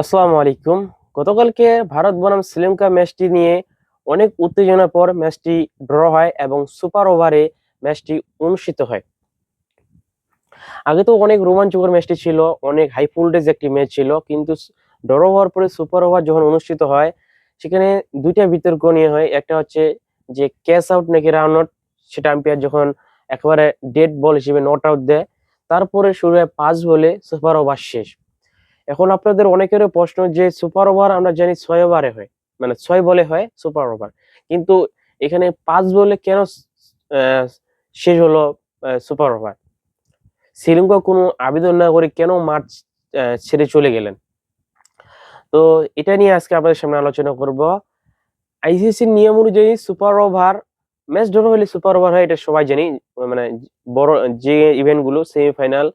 আসসালামু আলাইকুম। গতকালকে ভারত বনাম শ্রীলঙ্কা ম্যাচটি নিয়ে অনেক উত্তেজনার পর ম্যাচটি ড্র হয় এবং সুপার ওভারে ম্যাচটি অনুষ্ঠিত হয়। আগে তো অনেক রোমাঞ্চকর ম্যাচটি ছিল, অনেক হাই ফুলটেজ একটি ম্যাচ ছিল, কিন্তু ড্র হওয়ার পরে সুপার ওভার যখন অনুষ্ঠিত হয়, সেখানে দুইটা বিতর্ক নিয়ে হয়। একটা হচ্ছে যে ক্যাচ আউট নাকি রান আউট সেটা আম্পায়ার যখন একেবারে ডেড বল হিসেবে নট আউট দেয়, তারপরে শুরু হয় পাঁচ বলে সুপার ওভার শেষ। এখন আপনাদের অনেকেরও প্রশ্ন যে সুপার ওভার আমরা জানি ছয় ওভারে হয়। মানে ছয় বলে হয় সুপার ওভার কিন্তু এখানে পাঁচ বলে কেন শেষ হলো সুপার ওভার শ্রীলঙ্কা কোনো আবেদন না করে কেন মাঠ ছেড়ে চলে গেলেন? তো এটা নিয়ে আজকে আপনাদের সামনে আলোচনা করব। আইসিসির নিয়ম অনুযায়ী সুপার ওভার ম্যাচ ড্র হলে সুপার ওভার হয়, এটা সবাই জানি। মানে বড় যে ইভেন্টগুলো সেমিফাইনাল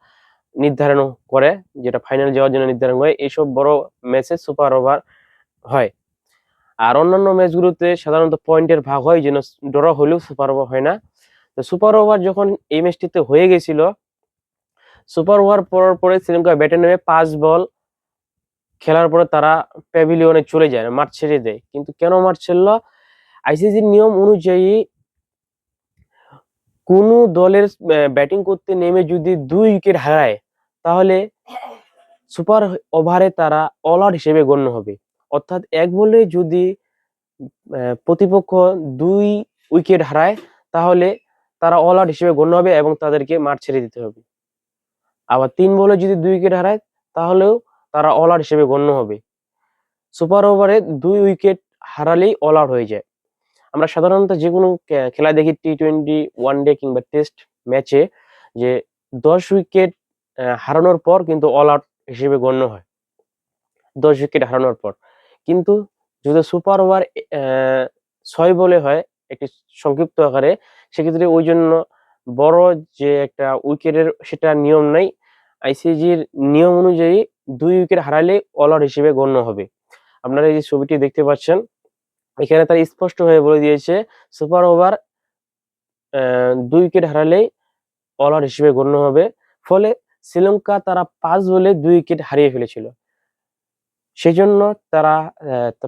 নির্ধারণ করে, যেটা ফাইনাল যাওয়ার জন্য নির্ধারণ করে, এইসব বড় ম্যাচে সুপার ওভার হয়। আর অন্যান্য ম্যাচগুলোতে সাধারণত পয়েন্টের ভাগ হয় যেন ড্র হলেও সুপার ওভার হয় না। তো সুপার ওভার যখন এই ম্যাচটিতে হয়ে গেছিল সুপার ওভার পড়ার পরে শ্রীলঙ্কা ব্যাটে নেমে পাঁচ বল খেলার পরে তারা প্যাভিলিয়নে চলে যায়, মাঠ ছেড়ে দেয়। কিন্তু কেন মাঠ ছাড়লো? আইসিসির নিয়ম অনুযায়ী কোন দলের ব্যাটিং করতে নেমে যদি দুই উইকেট হারায় তাহলে সুপার ওভারে তারা অল আউট হিসেবে গণ্য হবে। অর্থাৎ এক বলে যদি প্রতিপক্ষ দুই উইকেট হারায়, তাহলে তারা অল আউট হিসেবে গণ্য হবে এবং তাদেরকে মাঠ ছেড়ে দিতে হবে। আবার তিন বলে যদি দুই উইকেট হারায়, তাহলেও তারা অল আউট হিসেবে গণ্য হবে। সুপার ওভারে দুই উইকেট হারালেই অল আউট হয়ে যায়। আমরা সাধারণত যে কোনো খেলা দেখি টি টোয়েন্টি ওয়ান ডে কিংবা টেস্ট ম্যাচে যে দশ উইকেট হারানোর পর কিন্তু অল আউট হিসেবে গণ্য হয়। দশ উইকেট হারানোর পর। কিন্তু যদি সুপার ওভার ছয় বলে হয় একটি সংক্ষিপ্ত আকারে, সেক্ষেত্রে ওই জন্য বড় যে একটা উইকেটের সেটা নিয়ম নাই। আইসিজির নিয়ম অনুযায়ী দুই উইকেট হারালে অল আউট হিসেবে গণ্য হবে। আপনারা এই যে ছবিটি দেখতে পাচ্ছেন, এখানে তারা স্পষ্ট হয়ে বলে দিয়েছে সুপার ওভার দুই উইকেট হারালেই অল আউট হিসেবে গণ্য হবে। ফলে শ্রীলঙ্কা তারা পাঁচ বলে দুই উইকেট হারিয়ে ফেলেছিল। সেই জন্য তারা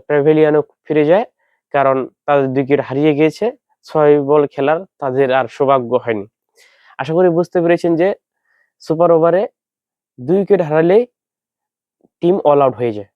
প্যাভিলিয়নে ফিরে যায় কারণ তাদের দুই উইকেট হারিয়ে গিয়েছে। ছয় বল খেলার তাদের আর সৌভাগ্য হয়নি। আশা করি বুঝতে পেরেছেন যে, সুপার ওভারে দুই উইকেট হারালেই টিম অল আউট হয়ে যায়।